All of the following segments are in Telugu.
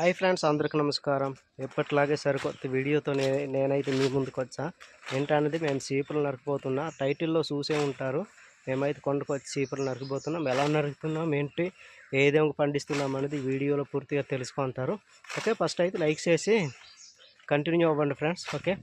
హాయ్ ఫ్రెండ్స్ అందరికి నమస్కారం. ఎప్పటిలాగే సరికొత్త వీడియోతో నే నేనైతే మీ ముందుకు వచ్చా. ఏంటనేది మేము చీపులు నరకపోతున్నా. టైటిల్లో చూసే ఉంటారు. మేమైతే కొండకు వచ్చి చీపులు నరికిపోతున్నాం. ఎలా నరుకుతున్నాం ఏంటి ఏదేమి పండిస్తున్నాం అనేది వీడియోలో పూర్తిగా తెలుసుకుంటారు. ఓకే ఫస్ట్ అయితే లైక్ చేసి కంటిన్యూ అవ్వండి ఫ్రెండ్స్. ఓకే.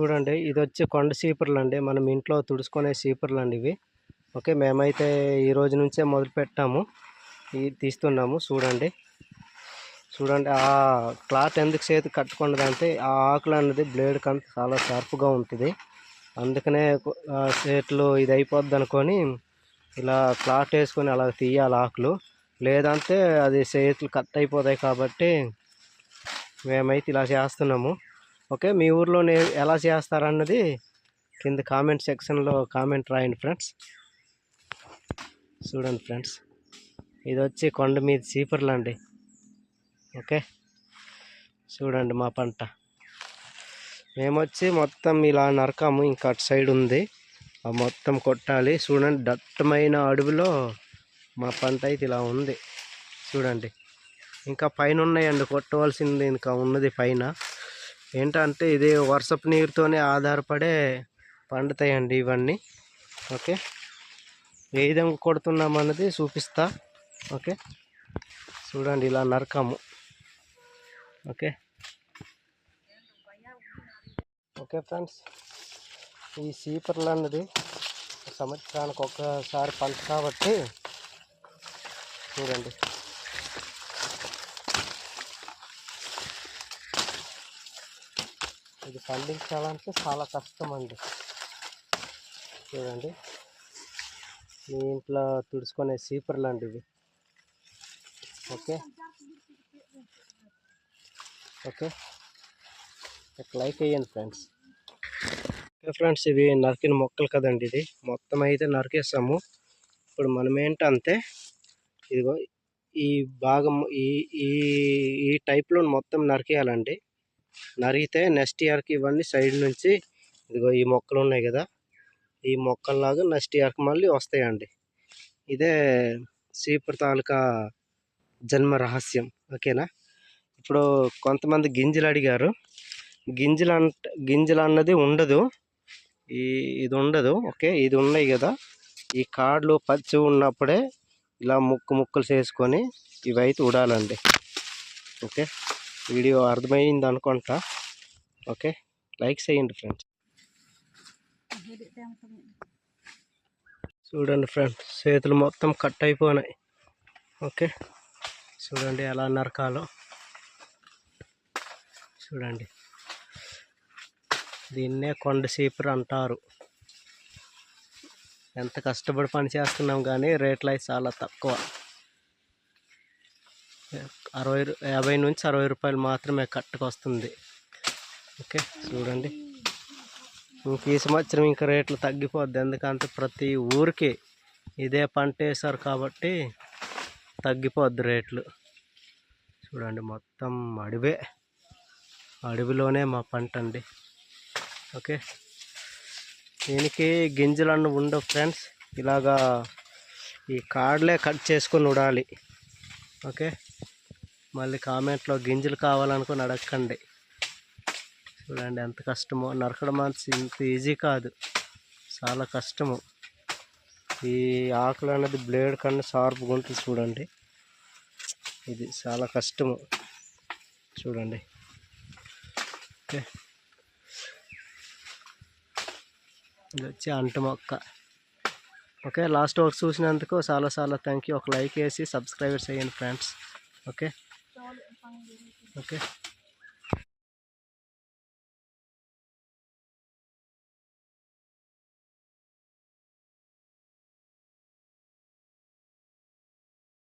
చూడండి ఇది వచ్చి కొండ సీపర్లు అండి మనం ఇంట్లో తుడుచుకునే సీపర్లు అండి ఇవి. ఓకే మేమైతే ఈ రోజు నుంచే మొదలు పెట్టాము. ఇది తీస్తున్నాము చూడండి. చూడండి ఆ క్లాత్ ఎందుకు చేతి కట్టుకున్నదంటే ఆ ఆకులు అన్నది బ్లేడ్ కంత చాలా షార్ప్గా ఉంటుంది. అందుకనే ఆ చేతులు ఇది అయిపోద్ది అనుకొని ఇలా క్లాత్ వేసుకొని అలా తీయాలి ఆకులు. లేదంటే అది చేతులు కట్ అయిపోతాయి కాబట్టి మేమైతే ఇలా చేస్తున్నాము. ఓకే మీ ఊర్లో ఎలా చేస్తారన్నది కింద కామెంట్ సెక్షన్లో కామెంట్ రాయండి ఫ్రెండ్స్. చూడండి ఫ్రెండ్స్ ఇది వచ్చి కొండ మీద చీపర్లు అండి. ఓకే చూడండి మా పంట. మేమొచ్చి మొత్తం ఇలా నరకాము ఇంకా అటు సైడ్ ఉంది. ఆ మొత్తం కొట్టాలి. చూడండి దట్టమైన అడవిలో మా పంట అయితే ఇలా ఉంది. చూడండి ఇంకా పైన ఉన్నాయండి కొట్టవలసింది ఇంకా ఉన్నది పైన. ఏంటంటే ఇది వర్షపు నీరుతోనే ఆధారపడే పండుతాయండి ఇవన్నీ. ఓకే? ఏ విధంగా కొడుతున్నాం అన్నది చూపిస్తా. ఓకే? చూడండి ఇలా నరకము. ఓకే? ఓకే ఫ్రెండ్స్ ఈ సీపర్లు అన్నది సంవత్సరానికి ఒక్కసారి పంట కాబట్టి చూడండి. ఇది పండించాలంటే చాలా కష్టం అండి చూడండి. మీ ఇంట్లో తుడుచుకునే సీపర్లు అండి ఇవి ఓకే. ఓకే లైక్ అయ్యండి ఫ్రెండ్స్. ఓకే ఫ్రెండ్స్ ఇవి నరికిన మొక్కలు కదండి ఇది. మొత్తం అయితే నరికేస్తాము ఇప్పుడు మనం ఏంటంటే ఇదిగో ఈ భాగం ఈ ఈ ఈ టైప్లో మొత్తం నరికేయాలండి. నరిగితే నెక్స్ట్ ఇయర్కి ఇవన్నీ సైడ్ నుంచి. ఇదిగో ఈ మొక్కలు ఉన్నాయి కదా. ఈ మొక్కల్లాగా నెక్స్ట్ ఇయర్కి మళ్ళీ వస్తాయండి. ఇదే సీపర్ తాలూకా జన్మ రహస్యం. ఓకేనా? ఇప్పుడు కొంతమంది గింజలు అడిగారు. గింజలు అంట గింజలు అన్నది ఉండదు. ఈ ఇది ఉండదు. ఓకే? ఇది ఉన్నాయి కదా. ఈ కాడ్లు పచ్చి ఉన్నప్పుడే ఇలా ముక్కు ముక్కలు చేసుకొని ఇవైతే ఉడాలండి. ఓకే? వీడియో అర్థమైంది అనుకుంటా. ఓకే? లైక్ చేయండి ఫ్రెండ్స్. చూడండి ఫ్రెండ్స్ చేతులు మొత్తం కట్ అయిపోయినాయి. ఓకే? చూడండి ఎలా నరకాలో చూడండి. దీన్నే కొండ సీపర్ అంటారు. ఎంత కష్టపడి పని చేస్తున్నాం కానీ రేట్లు అయితే చాలా తక్కువ. అరవై రూ- యాభై నుంచి అరవై రూపాయలు మాత్రమే కట్టుకు వస్తుంది. ఓకే చూడండి. ఇంక ఈ సంవత్సరం ఇంకా రేట్లు తగ్గిపోద్ది. ఎందుకంటే ప్రతి ఊరికి ఇదే పంట వేశారు కాబట్టి తగ్గిపోద్ది రేట్లు. చూడండి మొత్తం అడవే. అడవిలోనే మా పంట అండి. ఓకే. దీనికి గింజలు ఉండవు ఫ్రెండ్స్. ఇలాగా ఈ కాడలే కట్ చేసుకొని ఉడాలి. ఓకే. మళ్ళీ కామెంట్లో గింజలు కావాలనుకుని అడగండి చూడండి ఎంత కష్టమో. నరకడం అంత ఇంత ఈజీ కాదు. చాలా కష్టము. ఈ ఆకులు అనేది బ్లేడ్ కన్నా షార్ప్గా ఉంటుంది చూడండి. ఇది చాలా కష్టము. చూడండి. ఓకే. ఇది వచ్చి అంటు మొక్క. ఓకే లాస్ట్ వరకు చూసినందుకు చాలా చాలా థ్యాంక్ యూ ఒక లైక్ వేసి సబ్స్క్రైబర్స్ చేయండి ఫ్రెండ్స్ ఓకే. ఓకే